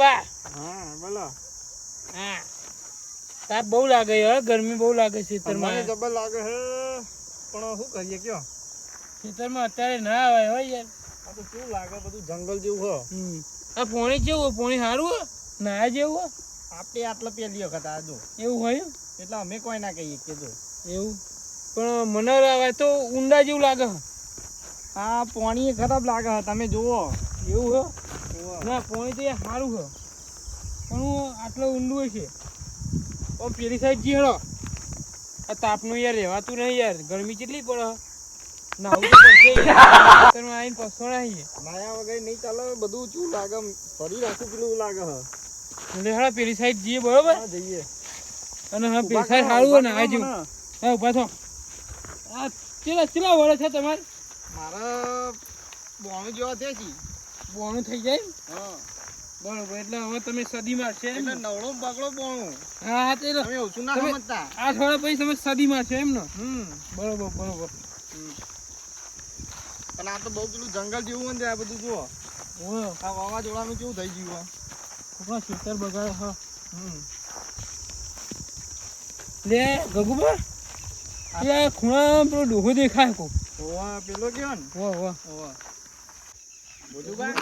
ગગોબા હા બોલો. હા. તાપ બહુ લાગે હે. ગરમી બહુ લાગે મને ખેતરમાં જબર લાગે હે પણ શું કરીએ કયો? ખેતરમાં અત્યારે ના આવે હોય યાર. આ તો શું લાગે બધું જંગલ જેવું હો. આ પોણી કેવું પોણી સારું હે ના જેવું હો આપણે આટલા પહેલી વખત આ જો. એવું હોય એટલે અમે કોઈ ના કહીએ કે જો. એવું? પણ મને આવે તો ઊંડા જેવું લાગે હે. આ પાણી ખરાબ લાગે તમે જુઓ. એવું હે? ના પોણી તો સારું છે. પણ હું આટલો ઊંડું છે. ઓ પેલી સાઈડ જી હળો આ તાપનું યાર રહેવાતું નહીં યાર. ગરમી કેટલી પડે. હે. પડશે યાર. આવીને પસવાના છીએ નાયા વગર નહીં ચાલે બધું શું લાગે? ફરી રાખું પેલું લાગે હે એટલે હેડો પેલી સાઈડ જઈએ બરોબર? જઈએ. અને હા પેલી સાઈડ સારું ને આજુ હા ઊભા થો. આ ચેલા ચેલા વળે છે તમારે? મારા બોણું જોવા થયા છે. બોણું થઈ જાય? હા. બરોબર એટલે હવે તમે સદી મારશે એટલે ને? નવડો બગડો બોણું. હા તે તમે ઓછું ના સમજતા. આ થોડા પછી તમે સદી મારશે એમ ને? હમ. બરોબર બરોબર. પણ આ તો બહુ પેલું જંગલ જેવું હોય ને આ બધું જુઓ. આ વાવાઝોડાનું કેવું થઈ ગયું હા ખેતર બગાડે હા. હમ. લે ગગુબા. એ ખૂણા પેલો ડોહો દેખાય કો ઓવા પેલો કયો ને? વાહ વાહ ઓવા બોલું.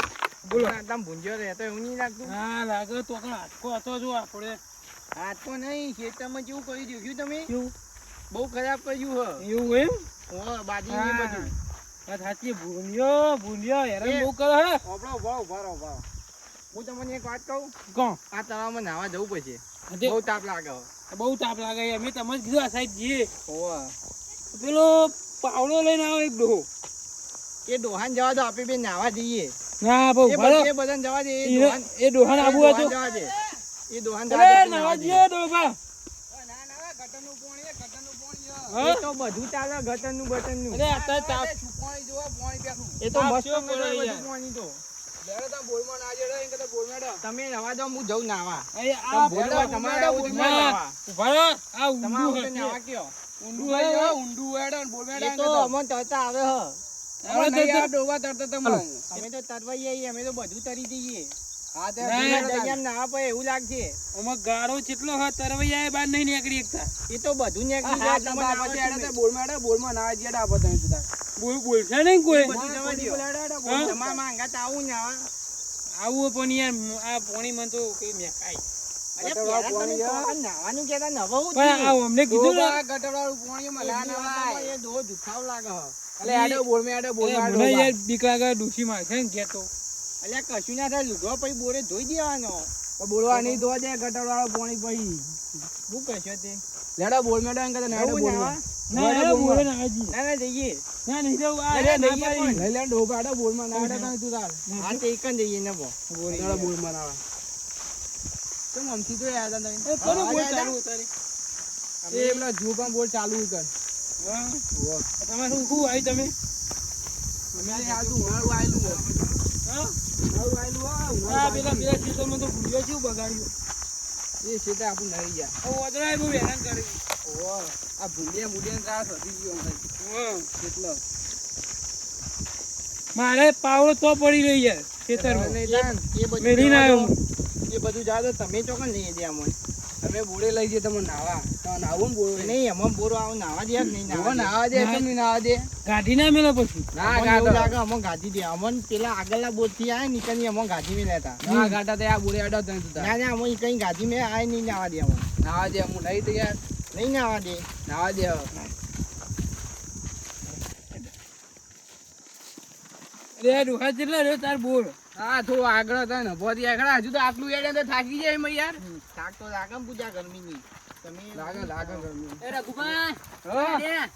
બોલો તમે ભૂંજ્યો રહેતો એવું નહીં લાગતું હા લાગે તો કણ હાથકો હતો જો આપણે. આ નહીં ખેતરમાં કેવું કરી દેખ્યું તમે? કેવું બહુ ખરાબ કર્યું હ. એવું એમ? ઓવા બાજી ને બધું. સાચી ભૂલ્યો ભૂલ્યો હેરાન બહુ કરે હે. ઓપડો ભાવ ભારો ભાવ હું તમને એક વાત કહું? કોણ? આ તળાવમાં નાવા જવું પડશે. બહુ તાપ લાગે બઉ બહુ તાપ લાગે. અમે તમને કીધું આ સાઈડ જઈએ. પેલો પાવડો લઈને આવો એક ડોહો. એ ડોહાન જવા દો આપણે બે નાવા જઈએ. ના બહુ એ બધાને જવા દે એ ડોહાન આબુ હતું એ ડોહાન જવા દે નાવા જઈએ ડોબા. તમે દો હું જઉં નાવા. તમારે ઊંડું આવે હે. એ તો તરતા આવે હ. આવડે તો- અમે તો તરવાઈ આવીએ, અમે તો બધું તરી દઈએ. ના, દરિયામાં નાવા પડે એવું લાગશે. આમાં ગાળો જેટલો હોય તરવૈયા બહાર નહીં નીકળી શકતા. એ તો બધું નીકળી જાય તમને નાવા જ નહીં. બોલ બોલશે નહીં કોઈ. બધું જવા દ્યો. હા? તમારા માંગા તો આવું નાવા આવું. પણ યાર આ પોણી માં તો કઈ મેકાય. અરે પેલા તમે કોકને નાવાનું કહેતા નવાવું જ પણ નહીં. આ મને યાર બીક લાગે ને તો. અલ્યા કશું ના થાય લુગડો પછી બોરે ધોઈ દેવાનો. બોલવા નહીં દો દે ગટર વાળો પાણી પછી. શું કહેશો તે? લેડો બોલ મેડો એમ કહેતા લેડો બોલ નાવા? ના બોલ ના હજી ના ના જઈએ. ના નહીં જવું આ અરે, નહીં પાડી. લઈ લે ડોબા બોલમાં ના આડે તું તાર. હા તે એક જ જઈએ ને બો લેડો બોલ. માં ના તો મમથી તો યાદ કોનો બોલ ચાલુ તારે? એ પેલા જુ બોલ ચાલુ કર. તમારે શું શું આવી તમે? અમે આ ઉનાળું આયેલું હો. ઉનાળું આયેલું હો, પેલા પેલા ખેતરમાં તો ભૂલ્યો છું બગાડ્યું. એ આપણું ગયા. વાદળાએ બહુ હેરાન કરી. ઓહો આ ભૂલ્યા મુડિયા ત્રાસ વધી ગયો. હા. કેટલો મારે પાવડો તો પડી રહી છે ખેતરમાં. એ બધું મેલીને આવ્યો એ બધું જા તમે ચોકન લઈએ દે અમને અમે બોડે લઈ જઈએ તમે નાવા. તો નાવું ને નહીં અમે બોરો આવું નાવા દે નહીં નાવા નાવા દે તમે નાવા દે. ગાડી ના મેલે પછી. ના અમને લાગે અમે ગાધી દે. અમને પેલા આગળના બોટથી આય નીકળી અમે ગાધી મેં લેતા ના ગાટા તે આ બોડે અડો તને તું ના ના અમે કઈ ગાધી મે આય નહીં નાવા દે અમને. નાવા દે હું નહીં તો યાર નહીં નાવા દે. નાવા દે. અરે ડોહા જેટલા રહ્યો તાર બોલ હા થોડું આગળ હતા ને ભોરી આગળ. હજુ તો આટલું યાર તો થાકી જાય એમાં યાર. થાક તો લાગે ને પૂજા ગરમીની. તમે લાગે લાગે ગરમી એ રઘુભાઈ હા.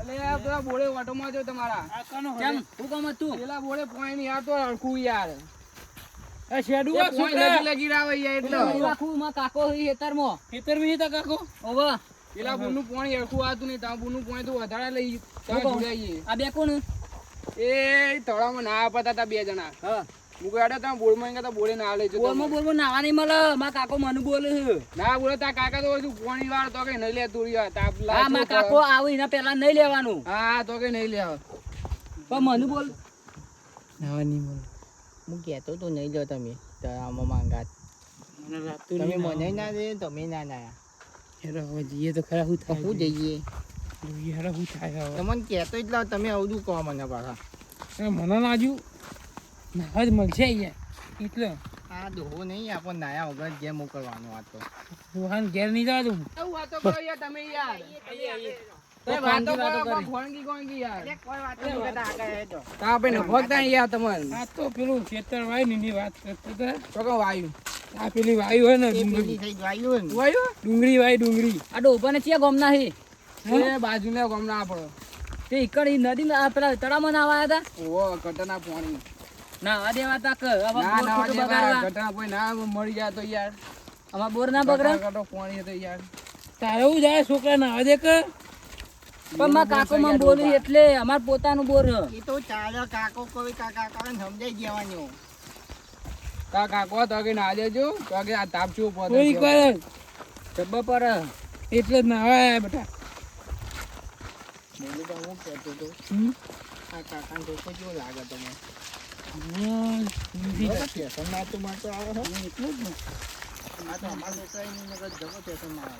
અલે આ પેલા બોડે ઓટોમાં જો તમારા. કેમ? હું કામ હતું? પેલા બોડે પોઈન્ટ યાર તો અડકું યાર. એ શેડુ પોઈન્ટ લગી લગી રાવે યાર એટલે. ખેતરમાં હતા કાકો? પેલા બુનું પોણી અડકું આવતું નહીં ત્યાં બુનું પોણી તો વધારે લઈ જોડાઈએ આ બે કોણ એ થોડામાં ના આપતા હતા બે જણા. હા. હું બોલમાં બોલે ના લેજો બોલમાં બોલમાં નાવા નહીં મળે. મારા કાકો મને બોલે ના બોલે તા કાકા તો હજુ પોણી વાર તો કઈ નહીં લે તુરિયા તાપ હા મારા કાકો આવે એના પેલા નહીં લેવાનું. હા તો કઈ નહીં લે પણ મને બોલ. નાવા નહીં બોલ હું કહેતો તો નહીં લો તમે તળાવમાં માંગાત મને લાગતું તમે મને ના ના દે તમે ના ના જઈએ તો ખરા શું થાય હું જઈએ? જોઈએ હેરો શું થાય હવે? તમને કહેતો જ લાવ તમે અવધું કહો મને પાછા. એ મને લાજુ ના જ મળશે અહીંયા. એટલે. આ દોહો નહીં આપણને નાયા વગર જે મોકલવાનો આ તો. રોહાન ઘેર નહીં જવા દઉં આવું વાતો કરો યાર તમે યાર. તો એ વાતો કરો યાર. કોઈ વાત નહીં કરતા આગળ હેડો. તા નફકતા યાર તમને. આ તો પેલું ખેતર વાયની વાત કરતો તો. વાયુ. આ પેલી વાયુ હોય ને ડુંગળી. થઈ ને. વાયુ ડુંગળી વાય ડુંગળી. આ ડોભાને ચિયા ગોમના હે એ બાજુને ગમના પડો. તે ઈકડ ઈ નદી ના પેલા તળાવમાં નાવા આવ્યા ઓહો કટના પાણી. ના આ દેવા તા કે? હવે બોર ના બગાડવા? કટના કોઈ ના મળી જાય તો યાર. અમાર બોર ના બગડે? કટો પાણી તો યાર. તારે હું જાય છોકરા ના દે કે? પણ માં કાકો માં બોલી એટલે અમાર પોતાનું બોર એ તો ચાલે કાકો કોઈ કાકા કાકા સમજાઈ જવાનું કા કાકો તો કે ના દેજો. તો કે આ તાપ છું પોતે કોઈ કરે? જબ્બર પર એટલે જ ના આયા બેટા બોલું તો હું કહેતો તો હમ? આ જોકો કેવો લાગે તમે હમ, ઊંધી બરાબર, ફેશનમાં તો માં તો આવે હો. એટલે જ ને. આ અમારા નહીં નકર જબો ફેશન આવે.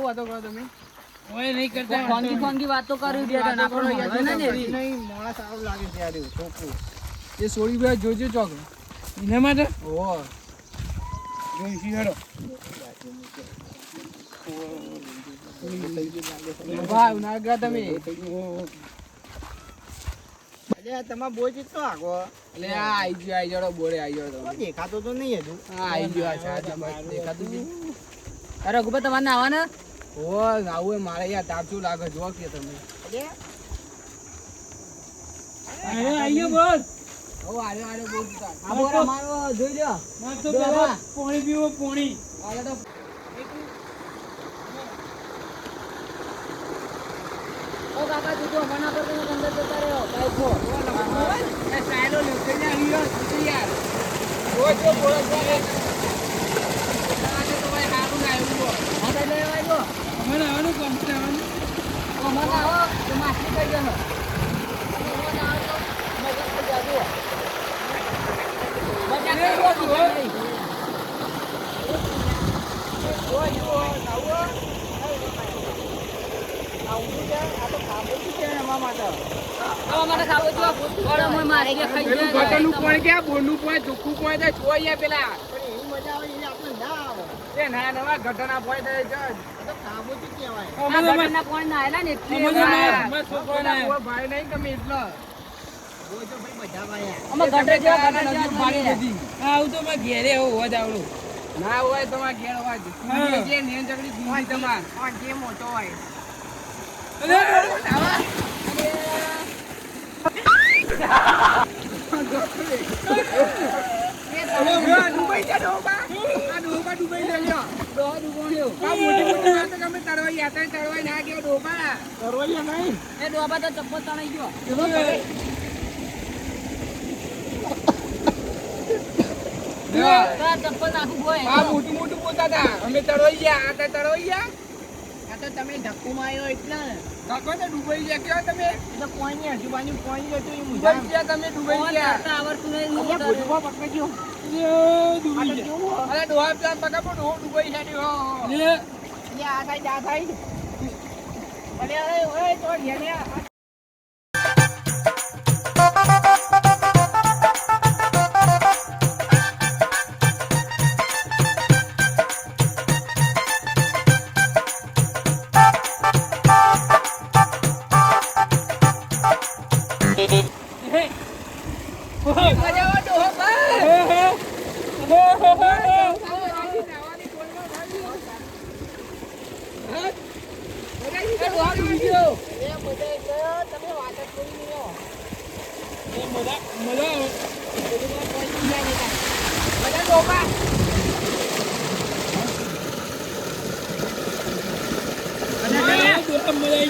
વાતો કરો તમે ઓય નહીં કરતા ફોનથી ફોનથી વાતો કરી નહીં, મોણા સારું લાગે ત્યારે છોકરું એ સોળી ભાઈ જોજો ચોક એના માટે ઓહો જોઈશું ડોબા ના તમે. અરે બોય કેટલો આગો એટલે આ આઈ ગયો આઈ ગયો બોરે આઈ ગયો દેખાતો તો નહીં હજુ હા આઈ ગયો આ સાહેબ દેખાતું છે અરે રઘુભાઈ તમારે આવવાના ઓ આવું મારે યાર તાપચું લાગે જો કે તમે આયો બોલ ઓ આરે આરે બોલ આ બોર અમારો જોઈ માર પાણી પીવો પાણી આરે તો કાકા તું તો પર તમે અંદર જતા રહ્યો. બાઈકો એ સાયલો લખી ને આવી ગયો તું યાર ઓ જો બોલો જો એ આજે તો ભાઈ હારું ના આવ્યું હા તો આવ્યો અમારે આવવાનું કંપની આવવાનું. અમારે આવો તો માછલી કરી ગયો અમારે આવો તો મજા ભાઈ નહીં તમે એટલો ઘેરે આવડું. ના હોય તમારે ઘેર હોય. જે. નિયંત્રણ પણ જે મોટો હોય. ડોબા તો ચપ્પલ તણાઈ ગયો મોટું મોટું પોતા હતા. અમે તળવાઈ ગયા, આ તો તળવાઈ ગયા. તો તમે ધક્કો માર્યો એટલે ધક્કો તો ડૂબાઈ ગયા. કેવા તમે? તો પોઈની આજુબાજુ પોઈની હતું એ ડૂબાઈ ગયા તમે? ડૂબાઈ ગયા. આવડતું નહીં અહીંયા તો- પકડજો. એ? અરે ડોહા ડોહો ડૂબાઈ જાય ગયા એ આ થાય આ થાય અરે અરે ઓય તો ઘેરે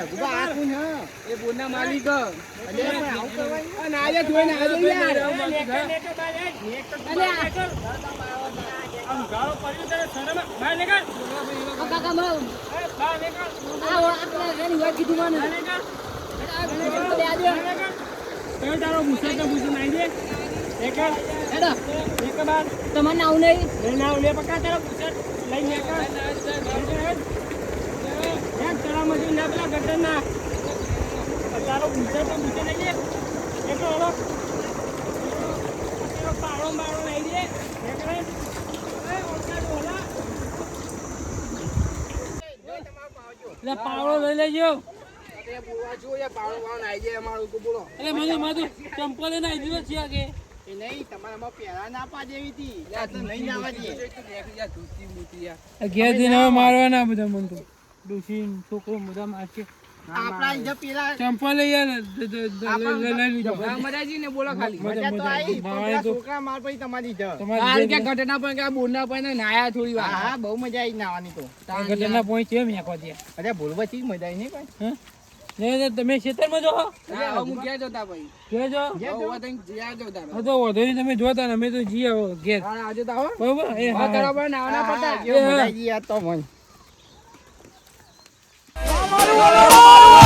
એ બોરના માલિક. અને આજે જોઈને આજે યાર. આમ ગાળો પડ્યો ત્યારે શરમ. બહાર નીકળ. કાકા માં બહાર નીકળ. આ આપણે એની વાત કીધું મને. નીકળ. તારો નાઈ દે. આવું નહીં. લઈને આવ લે પકા તારો મુસા લઈને એકલ પાવડો લઈ લેજો. એટલે મને મારું ચંપલ એને આવી દીધો છે કે એ નહીં તમારામાં પહેલા ના પા જેવી હતી. નહીં નાવા દે હવે મારવાના બધા મન તો. ડોશી છોકરો આપણા જે પેલા ચંપલ મજાજી ને બોલો ખાલી. મજા, તો આવી. છોકરા માર પછી તમારી જ. તમારે જે- ઘટના પણ કે બોરના પણ નાયા થોડી વાર. હા બહુ મજા આવી નાવાની તો. ઘટના પોઈન્ટ છે મેકો દે અરે બોલવા ચીજ મજા આવી નહીં કોઈ ને ને તમે ખેતરમાં જો. હું ક્યાં જતા ભાઈ. જોજો જ્યાં જતા હા તો વધુ નહીં તમે જોતા ને અમે તો ઘેર. આજે તો આવો. બરોબર? એ હા, હા. બરાબર નાવાના પડતા. મજા આવી તો મન. ¡Vamos!